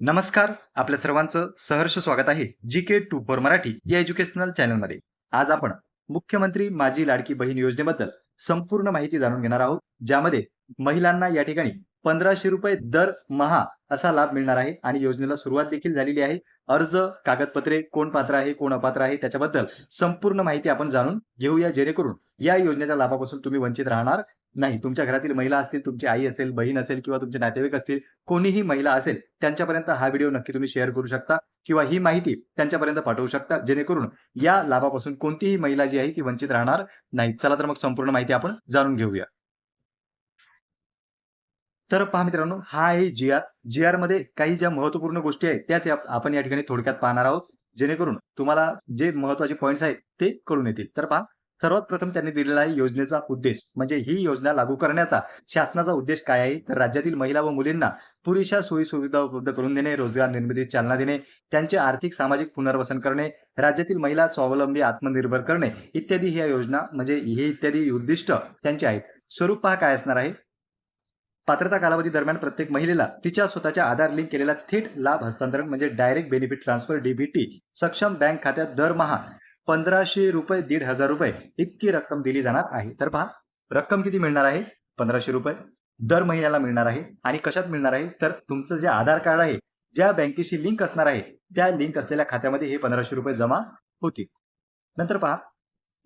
नमस्कार आपल्या सर्वांचं सहर्ष स्वागत आहे G K two four Marathi या एज्युकेशनल चॅनलमध्ये. आज आपण मुख्यमंत्री माझी लाडकी बहीण योजनेबद्दल संपूर्ण माहिती जाणून घेणार आहोत ज्यामध्ये महिलांना या ठिकाणी पंधराशे रुपये दर महा असा लाभ मिळणार आहे आणि योजनेला सुरुवात देखील झालेली आहे. अर्ज कागदपत्रे कोण पात्र आहे कोण अपात्र आहे त्याच्याबद्दल संपूर्ण माहिती आपण जाणून घेऊया जेणेकरून या योजनेच्या लाभापासून तुम्ही वंचित राहणार नाही तुमच्या घरातील महिला असतील तुमची आई असेल बहीण असेल किंवा तुमचे नातेवाईक असतील कोणीही महिला असेल त्यांच्यापर्यंत हा व्हिडिओ नक्की तुम्ही शेअर करू शकता किंवा ही माहिती त्यांच्यापर्यंत पाठवू शकता जेणेकरून या लाभापासून कोणतीही महिला जी आहे ती वंचित राहणार नाही. चला तर मग संपूर्ण माहिती आपण जाणून घेऊया. तर पहा मित्रांनो हा आहे जी आर जी आरमध्ये काही ज्या महत्त्वपूर्ण गोष्टी आहेत त्याच आपण या ठिकाणी थोडक्यात पाहणार आहोत जेणेकरून तुम्हाला जे महत्त्वाचे पॉईंट्स आहेत ते कळून येतील. तर पहा सर्वात प्रथम त्यांनी दिलेला आहे योजनेचा उद्देश. म्हणजे ही योजना लागू करण्याचा शासनाचा उद्देश काय आहे? तर राज्यातील महिला व मुलींना पुरेशा सोयी सुविधा उपलब्ध करून देणे रोजगार निर्मितीत चालना देणे त्यांचे आर्थिक सामाजिक पुनर्वसन करणे राज्यातील महिला स्वावलंबी आत्मनिर्भर करणे इत्यादी ह्या योजना म्हणजे हे इत्यादी उद्दिष्ट त्यांचे आहेत. स्वरूप पहा काय असणार आहे? पात्रता कालावधी दरम्यान प्रत्येक महिलेला तिच्या स्वतःच्या आधार लिंक केलेला थेट लाभ हस्तांतरण म्हणजे डायरेक्ट बेनिफिट ट्रान्सफर डीबीटी सक्षम बँक खात्यात दरमहा पंधराशे रुपये दीड हजार रुपये इतकी रक्कम दिली जाणार आहे. तर पहा रक्कम किती मिळणार आहे? पंधराशे रुपये दर महिन्याला मिळणार आहे. आणि कशात मिळणार आहे? तर तुमचं जे आधार कार्ड आहे ज्या बँकेशी लिंक असणार आहे त्या लिंक असलेल्या खात्यामध्ये हे पंधराशे रुपये जमा होतील. नंतर पहा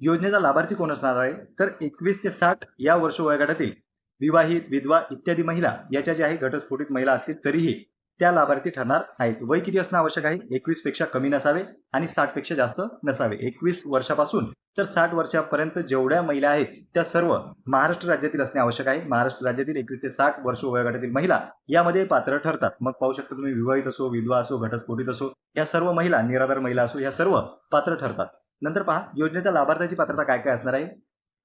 योजनेचा लाभार्थी कोण असणार आहे? तर एकवीस ते साठ या वर्ष वयोगटातील विवाहित विधवा इत्यादी महिला याच्या ज्या आहे घटस्फोटित महिला असतील तरीही त्या लाभार्थी ठरणार आहेत. वय किती असणं आवश्यक आहे? एकवीसपेक्षा कमी नसावे आणि साठपेक्षा जास्त नसावे. एकवीस वर्षापासून तर साठ वर्षापर्यंत जेवढ्या महिला आहेत त्या सर्व महाराष्ट्र राज्यातील असणे आवश्यक आहे. महाराष्ट्र राज्यातील एकवीस ते साठ वर्ष वयोगटातील महिला यामध्ये पात्र ठरतात. मग पाहू शकता तुम्ही विवाहित असो विधवा असो घटस्फोटीत असो या सर्व महिला निराधार महिला असो या सर्व पात्र ठरतात. नंतर पहा योजनेच्या लाभार्थ्याची पात्रता काय काय असणार आहे?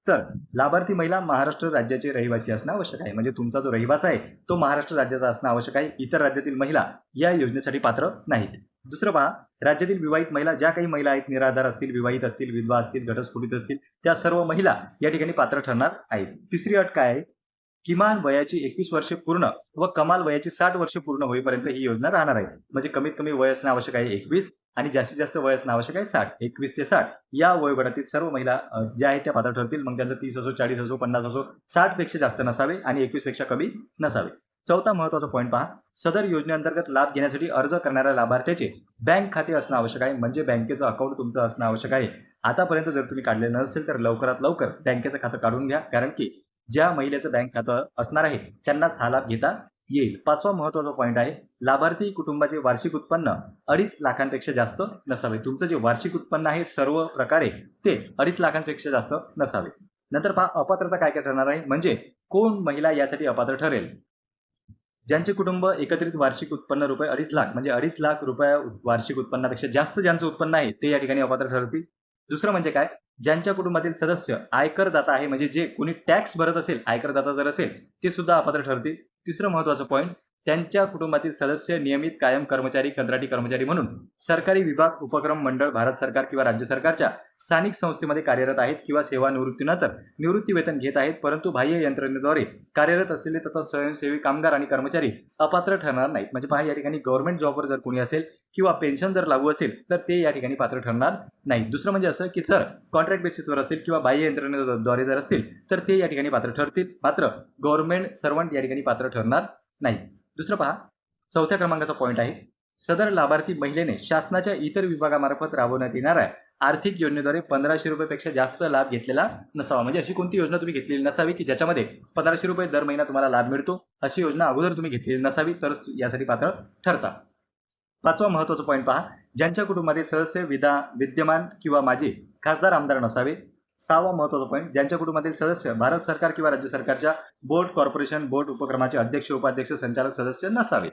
तर लाभार्थी महिला महाराष्ट्र राज्याचे रहिवासी असणं आवश्यक आहे. म्हणजे तुमचा जो रहिवास आहे तो महाराष्ट्र राज्याचा असणं आवश्यक आहे. इतर राज्यातील महिला या योजनेसाठी पात्र नाहीत. दुसरं पहा राज्यातील विवाहित महिला ज्या काही महिला आहेत निराधार असतील विवाहित असतील विधवा असतील घटस्फोटित असतील त्या सर्व महिला या ठिकाणी पात्र ठरणार आहेत. तिसरी अट काय आहे? किमान वयाची एकवीस वर्षे पूर्ण व कमाल वयाची साठ वर्षे पूर्ण होईपर्यंत ही योजना राहणार आहे. म्हणजे कमीत कमी वय असणं आवश्यक आहे एकवीस आणि जास्तीत जास्त वय असणं आवश्यक आहे साठ. एकवीस ते साठ या वयोगटातील सर्व महिला ज्या आहेत त्या पात्र ठरतील. मग त्यांचं तीस असो चाळीस असो पन्नास असो साठपेक्षा जास्त नसावे आणि एकवीसपेक्षा कमी नसावे. चौथा महत्त्वाचा पॉईंट पहा. सदर योजनेअंतर्गत लाभ घेण्यासाठी अर्ज करणाऱ्या लाभार्थ्याचे बँक खाते असणं आवश्यक आहे. म्हणजे बँकेचं अकाउंट तुमचं असणं आवश्यक आहे. आतापर्यंत जर तुम्ही काढले नसेल तर लवकरात लवकर बँकेचं खातं काढून घ्या. कारण की ज्या महिलेचं बँक खातं असणार आहे त्यांनाच हा लाभ घेता येईल. पाचवा महत्त्वाचा पॉईंट आहे लाभार्थी कुटुंबाचे वार्षिक उत्पन्न अडीच लाखांपेक्षा जास्त नसावे. तुमचं जे वार्षिक उत्पन्न आहे सर्व प्रकारे ते अडीच लाखांपेक्षा जास्त नसावे. नंतर पहा अपात्रता काय काय ठरणार आहे? म्हणजे कोण महिला यासाठी अपात्र ठरेल? ज्यांचे कुटुंब एकत्रित वार्षिक उत्पन्न रुपये अडीच लाख म्हणजे अडीच लाख रुपये वार्षिक उत्पन्नापेक्षा जास्त ज्यांचं उत्पन्न आहे ते या ठिकाणी अपात्र ठरतील. दुसरं म्हणजे काय? ज्यांच्या कुटुंबातील सदस्य आयकरदाता आहे म्हणजे जे कोणी टॅक्स भरत असेल आयकरदाता जर असेल ते सुद्धा अपात्र ठरतील. तिसरं महत्वाचं पॉईंट त्यांच्या कुटुंबातील सदस्य नियमित कायम कर्मचारी कंत्राटी कर्मचारी म्हणून सरकारी विभाग उपक्रम मंडळ भारत सरकार किंवा राज्य सरकारच्या स्थानिक संस्थेमध्ये कार्यरत आहेत किंवा सेवानिवृत्तीनंतर निवृत्ती वेतन घेत आहेत परंतु बाह्य यंत्रणेद्वारे कार्यरत असलेले तथा स्वयंसेवी कामगार आणि कर्मचारी अपात्र ठरणार नाहीत. म्हणजे पहा या ठिकाणी गव्हर्नमेंट जॉबवर जर कोणी असेल किंवा पेन्शन जर लागू असेल तर ते या ठिकाणी पात्र ठरणार नाही दुसरं म्हणजे असं की जर कॉन्ट्रॅक्ट बेसिसवर असतील किंवा बाह्य यंत्रणेद्वारे जर असतील तर ते या ठिकाणी पात्र ठरतील. मात्र गव्हर्नमेंट सर्वंट या ठिकाणी पात्र ठरणार नाही दुसरं पहा चौथ्या क्रमांकाचा पॉईंट आहे. सदर लाभार्थी महिलेने शासनाच्या इतर विभागामार्फत राबवण्यात येणाऱ्या आर्थिक योजनेद्वारे पंधराशे रुपयेपेक्षा जास्त लाभ घेतलेला नसावा. म्हणजे अशी कोणती योजना तुम्ही घेतलेली नसावी की ज्याच्यामध्ये पंधराशे रुपये दर महिना तुम्हाला लाभ मिळतो? अशी योजना अगोदर तुम्ही घेतलेली नसावी तरच यासाठी पात्र ठरता. पाचवा महत्त्वाचा पॉईंट पहा. ज्यांच्या कुटुंबातील सदस्य विदा विद्यमान किंवा माजी खासदार आमदार नसावे सहावा महत्त्वाचा पॉईंट ज्यांच्या कुटुंबातील सदस्य भारत सरकार किंवा राज्य सरकारच्या बोर्ड कॉर्पोरेशन बोर्ड उपक्रमाचे अध्यक्ष उपाध्यक्ष संचालक सदस्य नसावे.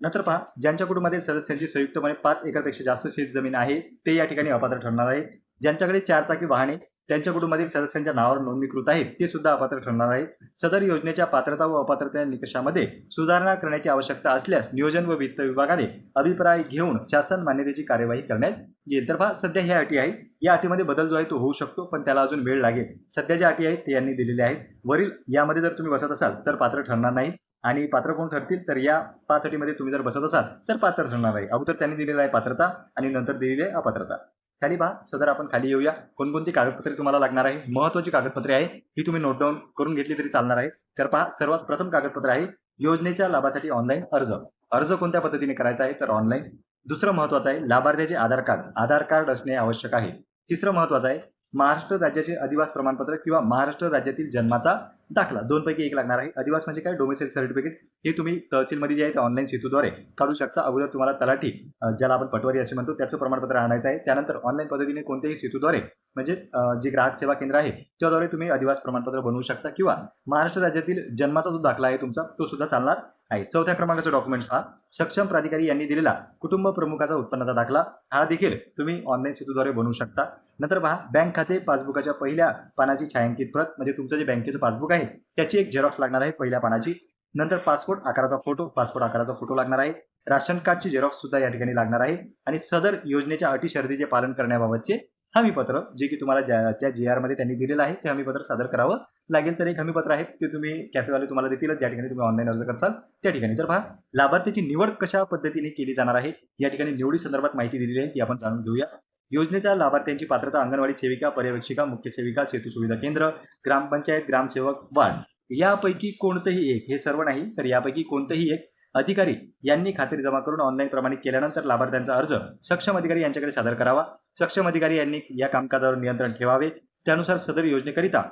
नंतर पहा ज्यांच्या कुटुंबातील सदस्यांची संयुक्तपणे पाच एकरपेक्षा जास्त शेत जमीन आहे ते या ठिकाणी अपात्र ठरणार आहेत ज्यांच्याकडे चारचाकी वाहने त्यांच्या कुटुंबातील सदस्यांच्या नावावर नोंदणीकृत आहेत. ते सुद्धा अपात्र ठरणार आहेत. सदर योजनेच्या पात्रता व अपात्रता निकषामध्ये सुधारणा करण्याची आवश्यकता असल्यास नियोजन व वित्त विभागाने अभिप्राय घेऊन शासन मान्यतेची कार्यवाही करण्यात येईल. तर सध्या ह्या अटी आहेत. या अटीमध्ये बदल जो आहे तो होऊ शकतो पण त्याला अजून वेळ लागेल. सध्या ज्या अटी आहेत ते यांनी दिलेल्या आहेत. वरील यामध्ये जर तुम्ही बसत असाल तर पात्र ठरणार नाही आणि पात्र कोण ठरतील? तर या पाच अटीमध्ये तुम्ही जर बसत असाल तर पात्र ठरणार आहे अगोदर त्यांनी दिलेला आहे पात्रता आणि नंतर दिलेली आहे अपात्रता. खाली पहा. सदर आपण खाली येऊया. कोणकोणती कागदपत्रे तुम्हाला लागणार आहे? महत्वाची कागदपत्रे आहे. ही तुम्ही नोट डाऊन करून घेतली तरी चालणार आहे. तर पहा सर्वात प्रथम कागदपत्र आहे योजनेच्या लाभासाठी ऑनलाईन अर्ज. अर्ज कोणत्या पद्धतीने करायचा आहे? तर ऑनलाईन दुसरं महत्वाचं आहे लाभार्थ्याचे आधार कार्ड. आधार कार्ड असणे आवश्यक आहे. तिसरं महत्वाचं आहे महाराष्ट्र राज्याचे अधिवास प्रमाणपत्र किंवा महाराष्ट्र राज्यातील जन्माचा दाखला. दोनपैकी एक लागणार आहे. अधिवास म्हणजे काय? डोमेसाईल सर्टिफिकेट हे तुम्ही तहसीलमध्ये जे आहे ते ऑनलाईन सेतूद्वारे काढू शकता. अगोदर तुम्हाला तलाठी ज्याला आपण पटवारी असे म्हणतो त्याचं प्रमाणपत्र आणायचं आहे. त्यानंतर ऑनलाईन पद्धतीने कोणत्याही सेतूद्वारे म्हणजेच जे ग्राहक सेवा केंद्र आहे त्याद्वारे तुम्ही अधिवास प्रमाणपत्र बनवू शकता किंवा महाराष्ट्र राज्यातील जन्माचा जो दाखला आहे तुमचा तो सुद्धा चालणार आहे. चौथ्या क्रमांकाचा डॉक्युमेंट हा सक्षम प्राधिकारी यांनी दिलेला कुटुंब प्रमुखाचा उत्पन्नाचा दाखला हा देखील तुम्ही ऑनलाईन सेतूद्वारे बनवू शकता. नंतर पहा बँक खाते पासबुकाच्या पहिल्या पानाची छायांकित प्रत म्हणजे तुमचं जे बँकेचं पासबुक आहे त्याची एक झेरॉक्स लागणार आहे पहिल्या पानाची. नंतर पासपोर्ट आकाराचा फोटो पासपोर्ट आकाराचा फोटो लागणार आहे. राशन कार्डची झेरॉक्स सुद्धा या ठिकाणी लागणार आहे. आणि सदर योजनेच्या अटी शर्तीचे पालन करण्याबाबतचे हमीपत्र जे की तुम्हाला ज्या त्या जी मध्ये त्यांनी दिलेलं आहे ते हमीपत्र सादर करावं. लागेल तर एक हमीपत्र आहे ते तुम्ही कॅफेवाले तुम्हाला देतीलच ज्या ठिकाणी तुम्ही ऑनलाईन अर्ज करसाल त्या ठिकाणी. तर पहा लाभार्थीची निवड कशा पद्धतीने केली जाणार आहे या ठिकाणी निवडी संदर्भात माहिती दिलेली आहे ती आपण जाणून घेऊया. योजनेच्या लाभार्थ्यांची पात्रता अंगणवाडी सेविका पर्यवेक्षिका मुख्य सेविका सेतू सुविधा केंद्र ग्रामपंचायत ग्रामसेवक वार्ड. यापैकी कोणतंही एक हे सर्व नाही तर यापैकी कोणतंही एक अधिकारी यांनी खात्री जमा करून ऑनलाईन प्रमाणित केल्यानंतर लाभार्थ्यांचा अर्ज सक्षम अधिकारी यांच्याकडे सादर करावा. सक्षम अधिकारी यांनी या कामकाजावर नियंत्रण ठेवावे. त्यानुसार सदर योजनेकरिता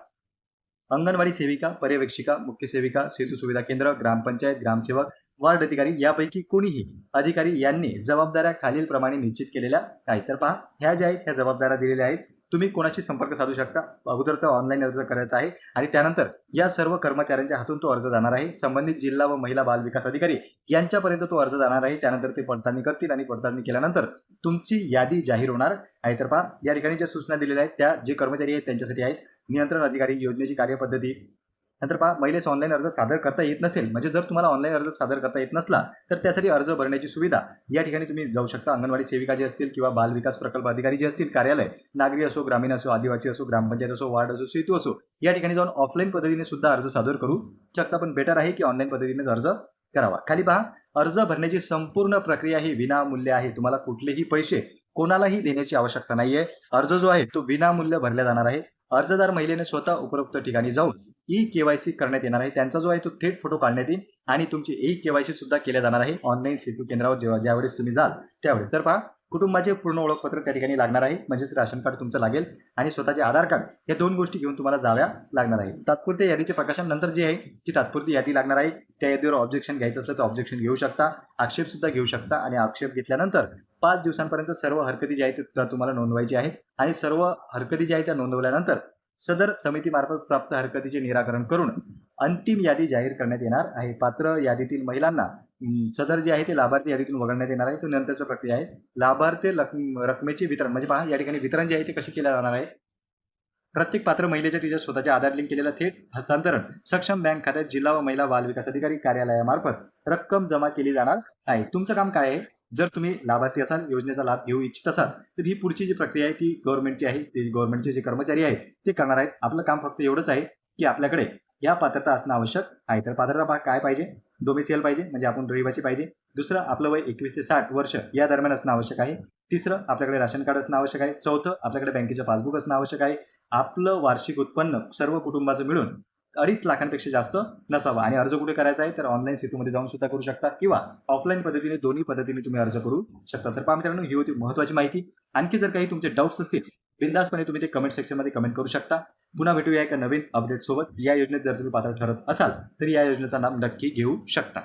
अंगणवाडी सेविका पर्यवेक्षिका मुख्य सेविका सेतू सुविधा केंद्र ग्रामपंचायत ग्रामसेवक वार्ड अधिकारी यापैकी कोणीही अधिकारी यांनी जबाबदाऱ्या खालीलप्रमाणे निश्चित केलेल्या आहेत. तर पहा ह्या ज्या आहेत ह्या जबाबदाऱ्या दिलेल्या आहेत. तुम्ही कोणाशी संपर्क साधू शकता? अगोदर तर ऑनलाईन अर्ज करायचा आहे आणि त्यानंतर या सर्व कर्मचाऱ्यांच्या हातून तो अर्ज जाणार आहे. संबंधित जिल्हा व महिला बाल विकास अधिकारी यांच्यापर्यंत तो अर्ज जाणार आहे. त्यानंतर ते पडताळणी करतील आणि पडताळणी केल्यानंतर तुमची यादी जाहीर होणार आहे. तर पहा या ठिकाणी ज्या सूचना दिलेल्या आहेत त्या जे कर्मचारी आहेत त्यांच्यासाठी आहेत. नियंत्रण अधिकारी योजनेची कार्यपद्धती नंतर पहा महिलेस ऑनलाईन अर्ज सादर करता येत नसेल म्हणजे जर तुम्हाला ऑनलाईन अर्ज सादर करता येत नसला तर त्यासाठी अर्ज भरण्याची सुविधा या ठिकाणी तुम्ही जाऊ शकता. अंगणवाडी सेविका जे असतील किंवा बाल विकास प्रकल्प अधिकारी जे असतील कार्यालय नागरी असो ग्रामीण असो आदिवासी असो ग्रामपंचायत असो वार्ड असो सेतू असो या ठिकाणी जाऊन ऑफलाईन पद्धतीने सुद्धा अर्ज सादर करू शकता. पण बेटर आहे की ऑनलाईन पद्धतीने अर्ज करावा. खाली पहा अर्ज भरण्याची संपूर्ण प्रक्रिया ही विनामूल्य आहे. तुम्हाला कुठलेही पैसे कोणालाही देण्याची आवश्यकता नाहीये. अर्ज जो आहे तो विनामूल्य भरला जाणार आहे. अर्जदार महिलेने स्वतः उपरोक्त ठिकाणी जाऊन ई केवायसी करण्यात येणार आहे. त्यांचा जो आहे तो थेट फोटो काढण्यात येईल आणि तुमची ई केवायसी सुद्धा केल्या जाणार आहे. ऑनलाईन सेतू केंद्रावर जेव्हा ज्यावेळेस तुम्ही जाल त्यावेळेस. तर पहा कुटुंबाचे पूर्ण ओळखपत्र त्या ठिकाणी लागणार आहे. म्हणजेच राशन कार्ड तुमचं लागेल आणि स्वतःचे आधार कार्ड या दोन गोष्टी घेऊन तुम्हाला जाव्या लागणार आहे. तात्पुरत्या यादीचे प्रकाशन नंतर जे आहे ती तात्पुरती यादी लागणार आहे. त्या यादीवर ऑब्जेक्शन घ्यायचं असलं तर ऑब्जेक्शन घेऊ शकता आक्षेप सुद्धा घेऊ शकता आणि आक्षेप घेतल्यानंतर पाच दिवसांपर्यंत सर्व हरकती ज्या आहेत त्या तुम्हाला नोंदवायची आहेत आणि सर्व हरकती ज्या आहेत त्या नोंदवल्यानंतर सदर समितीमार्फत प्राप्त हरकतीचे निराकरण करून अंतिम यादी जाहीर करण्यात येणार आहे. पात्र यादीतील महिलांना सदर जे आहे ते लाभार्थी यादीतून वगळण्यात येणार आहे. तो नंतरचा प्रक्रिया आहे. लाभार्थी लक- रकमेचे वितरण म्हणजे पहा या ठिकाणी वितरण जे आहे ते कसे केले जाणार आहे? प्रत्येक पात्र महिलेच्या तिच्या स्वतःच्या आधार लिंक केलेलं थेट हस्तांतरण सक्षम बँक खात्यात जिल्हा व महिला बाल विकास अधिकारी कार्यालयामार्फत रक्कम जमा केली जाणार आहे. तुमचं काम काय आहे? जर तुम्ही लाभार्थी असाल योजनेचा लाभ घेऊ इच्छित असाल तर ही पुढची जी प्रक्रिया आहे ती गव्हर्नमेंटची आहे ते गव्हर्नमेंटचे जे कर्मचारी आहेत ते करणार आहेत. आपलं काम फक्त एवढंच आहे की आपल्याकडे या पात्रता असणं आवश्यक आहे. तर पात्रता पहा काय पाहिजे? डोमेसियल पाहिजे म्हणजे आपण रहिवासी पाहिजे. दुसरं आपलं वय एकवीस ते साठ वर्ष या दरम्यान असणं आवश्यक आहे. तिसरं आपल्याकडे राशन कार्ड असणं आवश्यक आहे. चौथं आपल्याकडे बँकेचं पासबुक असणं आवश्यक आहे. आपलं वार्षिक उत्पन्न सर्व कुटुंबाचं मिळून अडीच लाखांपेक्षा जास्त नसावा. आणि अर्ज कुठे करायचा आहे? तर ऑनलाईन सेतूमध्ये जाऊन सुद्धा करू शकता. किंवा ऑफलाईन पद्धतीने दोन्ही पद्धतीने तुम्ही अर्ज करू शकता. तर पहा मित्रांनो ही होती महत्त्वाची माहिती. आणखी जर काही तुमचे डाऊट्स असतील बिंदासपणे तुम्ही ते कमेंट सेक्शनमध्ये कमेंट करू शकता. पुन्हा भेटूया एका नवीन अपडेट सोबत. या योजनेत जर तुम्ही पात्र ठरत असाल तर या योजनेचा नाम नक्की घेऊ शकता.